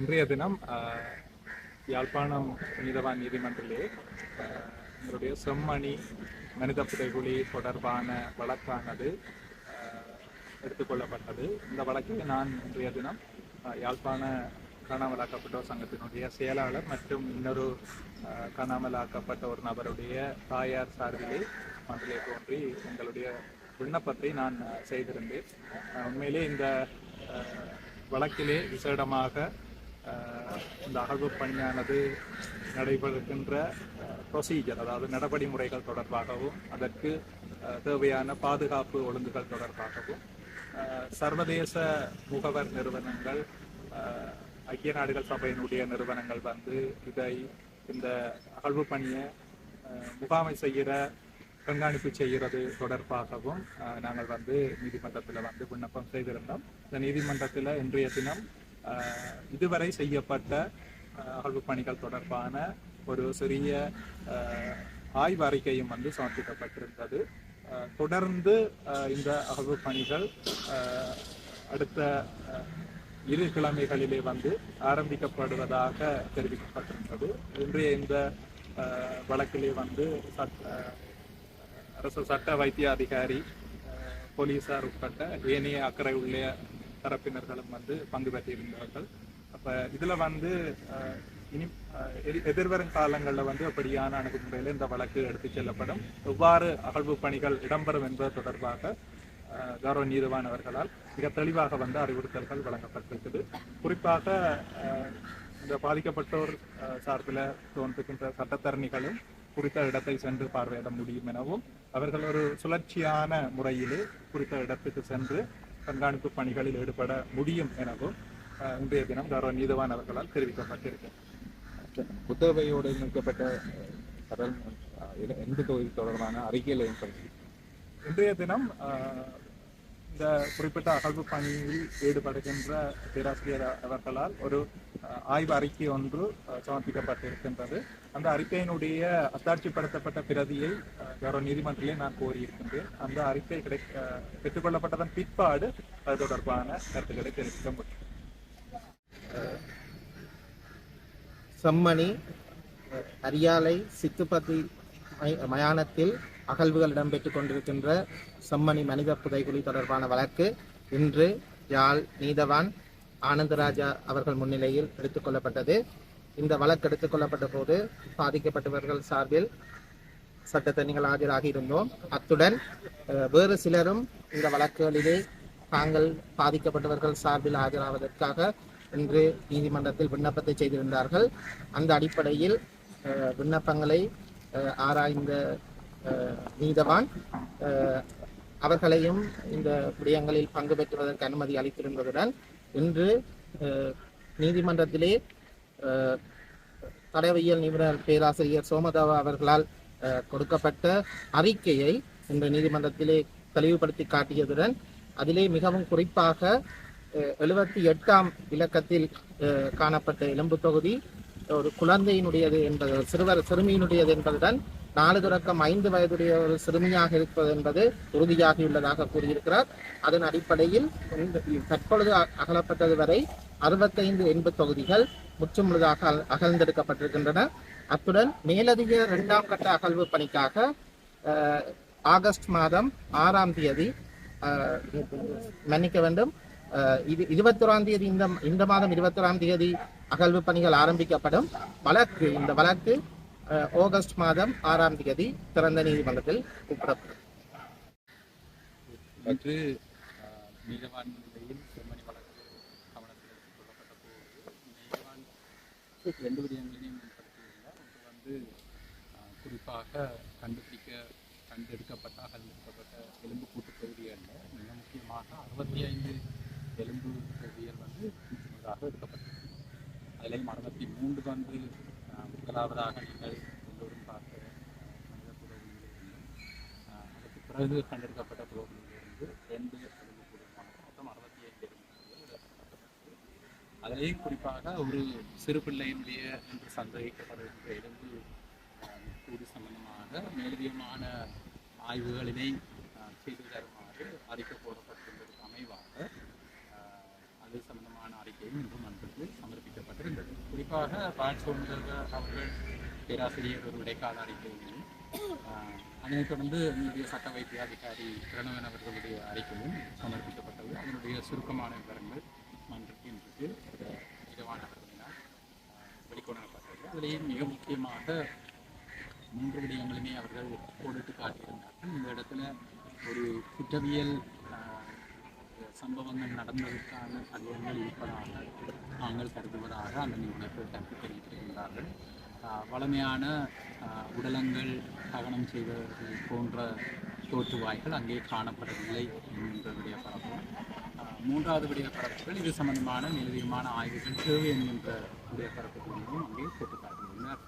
இன்றைய தினம் யாழ்ப்பாணம் புனிதவான் நீதிமன்றிலே எங்களுடைய செம்மணி மனித புதைகுழி தொடர்பான வழக்கானது எடுத்துக்கொள்ளப்பட்டது. இந்த வழக்கில் நான் இன்றைய தினம் யாழ்ப்பாண காணாமலாக்கப்பட்டோர் சங்கத்தினுடைய செயலாளர் மற்றும் இன்னொரு காணாமலாக்கப்பட்ட ஒரு நபருடைய தாயார் சார்பிலே மன்றிலே தோன்றி எங்களுடைய விண்ணப்பத்தை நான் செய்திருந்தேன். உண்மையிலே இந்த வழக்கிலே விசேடமாக இந்த அகழ்வு பணியானது நடைபெறுகின்ற ப்ரொசீஜர் அதாவது நடவடிமுறைகள் தொடர்பாகவும் அதற்கு தேவையான பாதுகாப்பு ஒழுங்குகள் தொடர்பாகவும் சர்வதேச முகவர் நிறுவனங்கள் ஐக்கிய நாடுகள் சபையினுடைய நிறுவனங்கள் வந்து இதை இந்த அகழ்வு பணியை முகாமை செய்கிற கண்காணிப்பு செய்கிறது தொடர்பாகவும் நாங்கள் வந்து நீதிமன்றத்தில் வந்து விண்ணப்பம் செய்திருந்தோம். இந்த நீதிமன்றத்தில் இன்றைய தினம் இதுவரை செய்யப்பட்ட அகழ்வு பணிகள் தொடர்பான ஒரு சிறிய ஆய்வறிக்கையும் வந்து சமர்ப்பிக்கப்பட்டிருந்தது. தொடர்ந்து இந்த அகழ்வு பணிகள் அடுத்த இரு கிழமைகளிலே வந்து ஆரம்பிக்கப்படுவதாக தெரிவிக்கப்பட்டிருந்தது. இன்றைய இந்த வழக்கிலே வந்து சட்ட அரசு சட்ட வைத்திய அதிகாரி போலீசார் உட்பட்ட ஏனைய அக்கறை உள்ள தரப்பினர்களும் வந்து பங்கு பெற்றிருந்தார்கள். அப்ப இதுல வந்து இனி அஹ், எதிர்வரும் காலங்களில் வந்து அப்படியான அணுகுமுறையில் இந்த வழக்கு எடுத்து செல்லப்படும். எவ்வாறு அகழ்வு பணிகள் இடம்பெறும் என்பது தொடர்பாக கௌரவ நீதிவானவர்களால் மிக தெளிவாக வந்து அறிவுறுத்தல்கள் வழங்கப்பட்டிருக்குது. குறிப்பாக இந்த பாதிக்கப்பட்டோர் அஹ், சார்பில் தோன்றுகின்ற சட்டத்தரணிகளும் குறித்த இடத்தை சென்று பார்வையிட முடியும் எனவும் அவர்கள் ஒரு சுழற்சியான முறையிலே குறித்த இடத்துக்கு சென்று கண்காணிப்பு பணிகளில் ஈடுபட முடியும் எனவும் இன்றைய தினம் கௌரவ நீதிவான் அவர்களால் தெரிவிக்கப்பட்டிருக்கிறது. குத்தகையோடு நிற்கப்பட்ட கடல் எந்த- தொகுதி தொடர்பான அறிக்கையில் ஏற்படுத்தி. இன்றைய தினம் இந்த குறிப்பிட்ட அகழ்வு பணியில் ஈடுபடுகின்ற பேராசிரியர் அவர்களால் ஒரு ஆய்வு அறிக்கை ஒன்று சமர்ப்பிக்கப்பட்டிருக்கின்றது. அந்த அறிக்கையினுடைய அத்தாட்சிப்படுத்தப்பட்ட பிரதியை அஹ், கௌரவ நீதிமன்றத்திலே நான் கோரியிருக்கின்றேன். அந்த அறிக்கை கிடை பெற்றுக்கொள்ளப்பட்டதன் பிற்பாடு அது தொடர்பான கருத்துக்களை தெரிவிக்க முடியும். செம்மணி அரியாலை சித்துப்பதி மய- மயானத்தில் அகழ்வுகள் இடம்பெற்றுக் கொண்டிருக்கின்ற செம்மணி மனித புதைகுழி தொடர்பான வழக்கு இன்று யாழ் நீதவான் ஆனந்தராஜா அவர்கள் முன்னிலையில் எடுத்துக்கொள்ளப்பட்டது இந்த வழக்கு எடுத்துக்கொள்ளப்பட்ட போது பாதிக்கப்பட்டவர்கள் சார்பில் சட்டத்தணிகள் ஆஜராகி இருந்தோம். அத்துடன் அஹ், வேறு சிலரும் இந்த வழக்குகளிலே தாங்கள் பாதிக்கப்பட்டவர்கள் சார்பில் ஆஜராவதற்காக இன்று நீதிமன்றத்தில் விண்ணப்பத்தை செய்திருந்தார்கள். அந்த அடிப்படையில் அஹ், விண்ணப்பங்களை அஹ், ஆராய்ந்த அஹ், நீதவான் அவர்களையும் இந்த விடயங்களில் பங்கு பெற்றுவதற்கு அனுமதி அளித்திருந்ததுடன் இன்று நீதிமன்றத்திலே அஹ், தடயவியல் நிபுணர் பேராசிரியர் சோமதாவா அவர்களால் கொடுக்கப்பட்ட அறிக்கையை இன்று நீதிமன்றத்திலே தெளிவுபடுத்தி காட்டியதுடன் அதிலே மிகவும் குறிப்பாக எழுபத்தி எட்டாம் இலக்கத்தில் காணப்பட்ட எலும்பு தொகுதி ஒரு குழந்தையினுடையது என்பது சிறுவர் சிறுமியினுடையது என்பதுடன் நாலு தொடக்கம் ஐந்து வயதுடைய ஒரு சிறுமியாக இருப்பது என்பது உறுதியாகியுள்ளதாக கூறியிருக்கிறார். அதன் அடிப்படையில் இந்த- தற்பொழுது அ- அகலப்பட்டது வரை அறுபத்தைந்து எண்பது தொகுதிகள் முற்றுமுழுதாக அகல்- அகழ்ந்தெடுக்கப்பட்டிருக்கின்றன. அத்துடன் மேலதிக இரண்டாம் கட்ட அகழ்வு பணிக்காக ஆகஸ்ட் மாதம் ஆறாம் தேதி மன்னிக்க வேண்டும் இது இருபத்தொராம் தேதி இந்த இந்த மாதம் இருபத்தொராம் தேதி அகழ்வு பணிகள் ஆரம்பிக்கப்படும். வழக்கு இந்த வழக்கு ஆகஸ்ட் மாதம் ஆறாம் தேதி திறந்த நீதிமன்றத்தில் கூப்பிடப்படும் இன்று நீதவான் நிலையில் செம்மணி வழக்கு கவனத்தில் கொள்ளப்பட்ட நீதவான் ரெண்டு விடயங்களையும் மேம்படுத்தியுள்ளார் ஒன்று வந்து குறிப்பாக கண்டுபிடிக்க கண்டெடுக்கப்பட்ட அகழ்ந்தெடுக்கப்பட்ட எலும்பு கூட்டு தொகுதிகளில் மிக முக்கியமாக அறுபத்தி ஐந்து எலும்பு பகுதிகள் வந்து எடுக்கப்பட்டது அதிலையும் அறுபத்தி மூன்று வந்து முதலாவதாக நீங்கள் எல்லோரும் பார்த்த மனித புலவியிலிருந்து அதுக்கு பிறகு கண்டெடுக்கப்பட்ட புலவியிலிருந்து ரெண்டு எலும்பு மொத்தம் அறுபத்தி ஐந்து எலும்பு அதிலேயும் குறிப்பாக ஒரு சிறு பிள்ளையினுடைய என்று சந்தேகிக்கப்படுகின்ற எலும்பு அஹ், கூடு சம்பந்தமாக மேலதிகமான ஆய்வுகளினை செய்து தருமாறு அறிக்கை போடப்பட்டிருந்தது அமைவாக. அது சம்பந்தமான அறிக்கையும் இன்று மன்றத்தில் குறிப்பாக பால் அவர்கள் பேராசிரியர் ஒரு இடைக்கால அறிக்கையிலும் அதனைத் தொடர்ந்து இந்திய சட்ட வைத்திய அதிகாரி பிரணவன் அவர்களுடைய அறிக்கையும் சமர்ப்பிக்கப்பட்டது. அதனுடைய சுருக்கமான விவரங்கள் மன்றத்தில் இன்றைக்கு இதவான வெளிக்கொணரப்பட்டது. அதிலேயே மிக முக்கியமாக மூன்று விடயங்களுமே அவர்கள் கோடிட்டு காட்டியிருந்தார்கள். இந்த இடத்துல ஒரு குற்றவியல் சம்பவங்கள் நடந்ததற்கான அதிகங்கள் இருப்பதாக நாங்கள் கருதுவதாக அந்த நிபுணர்கள் கருத்து தெரிவித்திருக்கின்றார்கள் வளமையான ஆஹ், உடலங்கள் தகனம் செய்வது போன்ற தோற்றுவாய்கள் அங்கே காணப்படவில்லை என்கின்ற விடய பரப்பு. மூன்றாவது விடைய பரப்புகள் இது சம்பந்தமான நிலவியமான ஆய்வுகள் தேவை என்கின்ற விடய பரப்புகளையும் அங்கே சுட்டிக்காட்டியுள்ளார்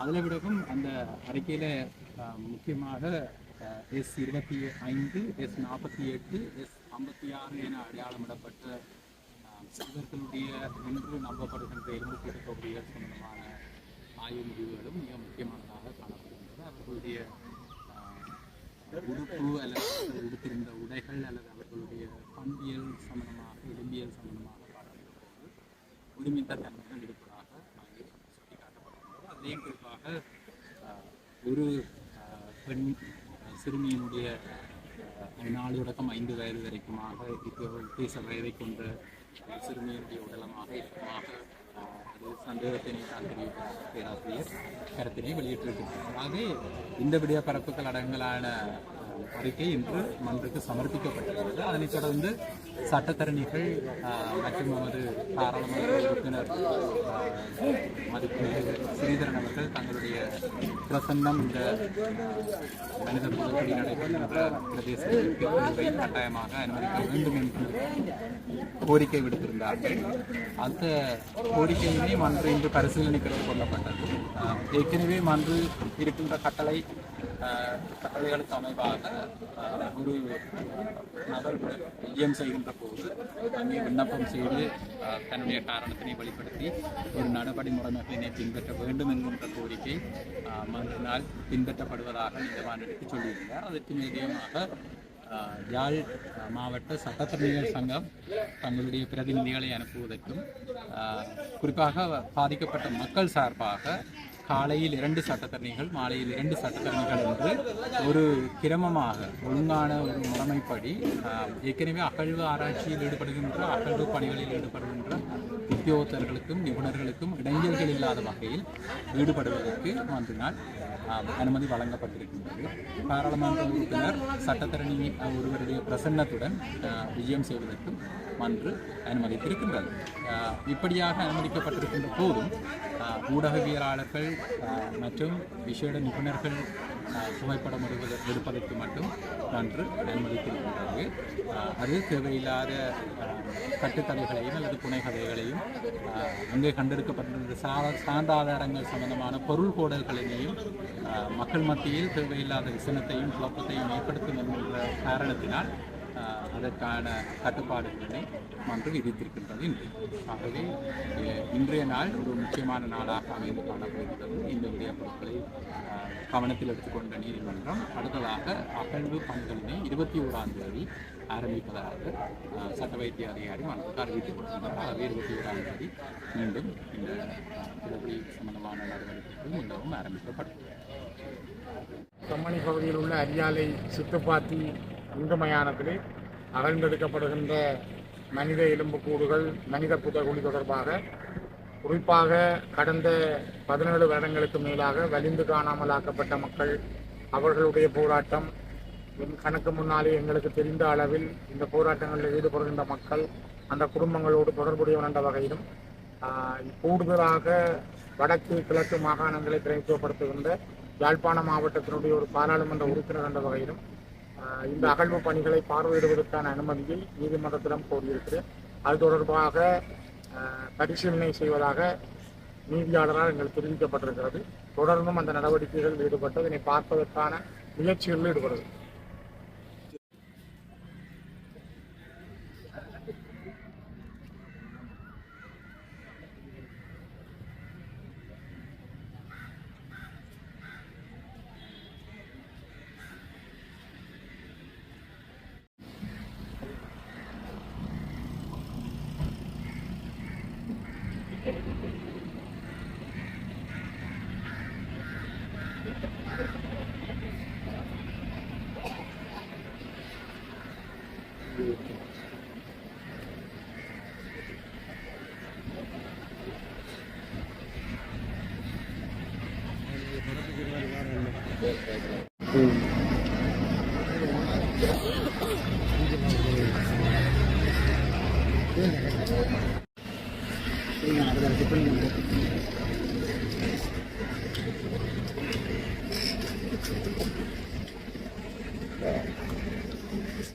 அதில் விடவும் அந்த அறிக்கையில் முக்கியமாக எஸ் இருபத்தி ஐந்து எஸ் நாற்பத்தி எட்டு எஸ் ஐம்பத்தி ஆறு என அடையாளமிடப்பட்ட ஆஹ், சிறுவர்களுடைய என்று நம்பப்படுகின்ற எலும்புக்கூட்டு தொகுதிகள் சம்பந்தமான ஆய்வு முடிவுகளும் மிக முக்கியமானதாக காணப்படுகின்றது அவர்களுடைய உடுப்பு அல்லது அவர்கள் உடுத்திருந்த உடைகள் அல்லது அவர்களுடைய பண்பியல் சம்பந்தமாக எலும்பியல் சம்பந்தமாக காணப்படுகிறது. ஒருமித்த தன்மைகள் இருப்பதாக அங்கே சுட்டிக்காட்டப்படுகின்றது அதிலேயும் குறிப்பாக ஒரு பெண் சிறுமியினுடைய நாலு தொடக்கம் ஐந்து வயது வரைக்குமாக இப்போ பேச வயதை கொண்ட சிறுமியினுடைய உடலமாக இருக்குமாக அது சந்தேகத்தினை தான் தெரிவித்தார் பேராசிரியர் கருத்தினை வெளியிட்டிருக்கிறார். ஆகவே இந்த விடிய பரப்புகள் அடங்கலான அறிக்கை இன்று மன்றுக்கு சமர்ப்பிக்கப்பட்டிருக்கிறது. அதனைத் தொடர்ந்து சட்டத்தரணிகள் மற்றும் நமது பாராளுமன்ற உறுப்பினர் ஆஹ், ஸ்ரீதரன் அவர்கள் தங்களுடைய பிரசன்னம் இந்த மனித புதற்குடி நடைபெறுகின்ற பிரதேசத்திற்கு கட்டாயமாக அனுமதிக்க வேண்டும் என்று கோரிக்கை விடுத்திருந்தார்கள். அந்த கோரிக்கையுமே மன்று இன்று பரிசீலனைக்கு கொள்ளப்பட்டது. ஏற்கனவே மன்று இருக்கின்ற கட்டளை ஆஹ், கட்டளைகளுக்கு அமைவாக ஆஹ், ஒரு நபர் ஐயம் செய்கின்ற போது அங்கே விண்ணப்பம் செய்து தன்னுடைய காரணத்தினை வெளிப்படுத்தி ஒரு நடபடி முறைமைகளினை பின்பற்ற வேண்டும் என்கின்ற கோரிக்கை மறுநாள் பின்பற்றப்படுவதாக நீதவான் எடுத்துச் சொல்லியிருந்தார் அதற்கு நிதியமாக யாழ் மாவட்ட சட்டத்தரணிகள் சங்கம் தங்களுடைய பிரதிநிதிகளை அனுப்புவதற்கும் குறிப்பாக பாதிக்கப்பட்ட மக்கள் சார்பாக காலையில் இரண்டு சட்டத்தரணிகள் மாலையில் இரண்டு சட்டத்தரணிகள் என்று ஒரு கிரமமாக ஒழுங்கான ஒரு முறைமைப்படி ஏற்கனவே அகழ்வு ஆராய்ச்சியில் ஈடுபடுகின்ற அகழ்வு பணிகளில் ஈடுபடுகின்ற உத்தியோகத்தர்களுக்கும் நிபுணர்களுக்கும் இடைஞ்சல்கள் இல்லாத வகையில் ஈடுபடுவதற்கு மன்றினால் அனுமதி வழங்கப்பட்டிருக்கின்றது. பாராளுமன்ற உறுப்பினர் சட்டத்தரணி ஒருவருடைய பிரசன்னத்துடன் விஜயம் செய்வதற்கும் மன்று அனுமதித்திருக்கின்றது இப்படியாக அனுமதிக்கப்பட்டிருக்கின்ற போதும் ஊடகவியலாளர்கள் மற்றும் விசேட நிபுணர்கள் புகைப்படம் எடுப்பத எடுப்பதற்கு மட்டும் மன்று அனுமதித்திருக்கின்றது அது தேவையில்லாத ஆஹ், கட்டுத்தடைகளையும் அல்லது புனைகதைகளையும் அங்கே கண்டெடுக்கப்பட்டிருந்த சா சான்றாதாரங்கள் சம்பந்தமான பொருள் கோடல்களையும் மக்கள் மத்தியில் தேவையில்லாத விசனத்தையும் குழப்பத்தையும் ஏற்படுத்தும் என்கின்ற காரணத்தினால் அதற்கான கட்டுப்பாடுகளை மன்றம் விதித்திருக்கின்றது இன்று. ஆகவே இன்றைய நாள் ஒரு முக்கியமான நாளாக அமைந்து காணப்படுகிறது. இந்த விடய பொருட்களை கவனத்தில் எடுத்துக்கொண்ட நீதிமன்றம் அடுத்ததாக அகழ்வு பணிகளினை இருபத்தி ஓராம் தேதி ஆரம்பிப்பதாக சட்ட வைத்திய அதிகாரி மன்றத்துக்கு அறிவித்துக் கொடுக்கின்றார் ஆகவே இருபத்தி ஓராம் தேதி மீண்டும் இந்த திருப்பி சம்பந்தமான நடவடிக்கைகள் மீண்டும் ஆரம்பிக்கப்படும். செம்மணி பகுதியில் உள்ள அரியாலை சுத்தப்பாத்தி இந்து மயானத்திலே அகழ்ந்தெடுக்கப்படுகின்ற மனித எலும்புக்கூடுகள் மனித புதகுழி தொடர்பாக குறிப்பாக கடந்த பதினேழு வருடங்களுக்கு மேலாக வலிந்து காணாமலாக்கப்பட்ட மக்கள் அவர்களுடைய போராட்டம் என் கணக்கு முன்னாலே எங்களுக்கு தெரிந்த அளவில் இந்த போராட்டங்களில் ஈடுபடுகின்ற மக்கள் அந்த குடும்பங்களோடு தொடர்புடையவன் என்ற வகையிலும் கூடுதலாக வடக்கு கிழக்கு மாகாணங்களை பிரதித்துவப்படுத்துகின்ற யாழ்ப்பாண மாவட்டத்தினுடைய ஒரு பாராளுமன்ற உறுப்பினர் என்ற வகையிலும் இந்த அகழ்வு பணிகளை பார்வையிடுவதற்கான அனுமதியை நீதிமன்றத்திடம் கோரியிருக்கிறேன். அது தொடர்பாக ஆஹ், பரிசீலனை செய்வதாக நீதியாளரால் எங்களுக்கு தெரிவிக்கப்பட்டிருக்கிறது. தொடர்ந்தும் அந்த நடவடிக்கைகளில் ஈடுபட்டு இதனை பார்ப்பதற்கான முயற்சிகளில் ஈடுபடுது Mm.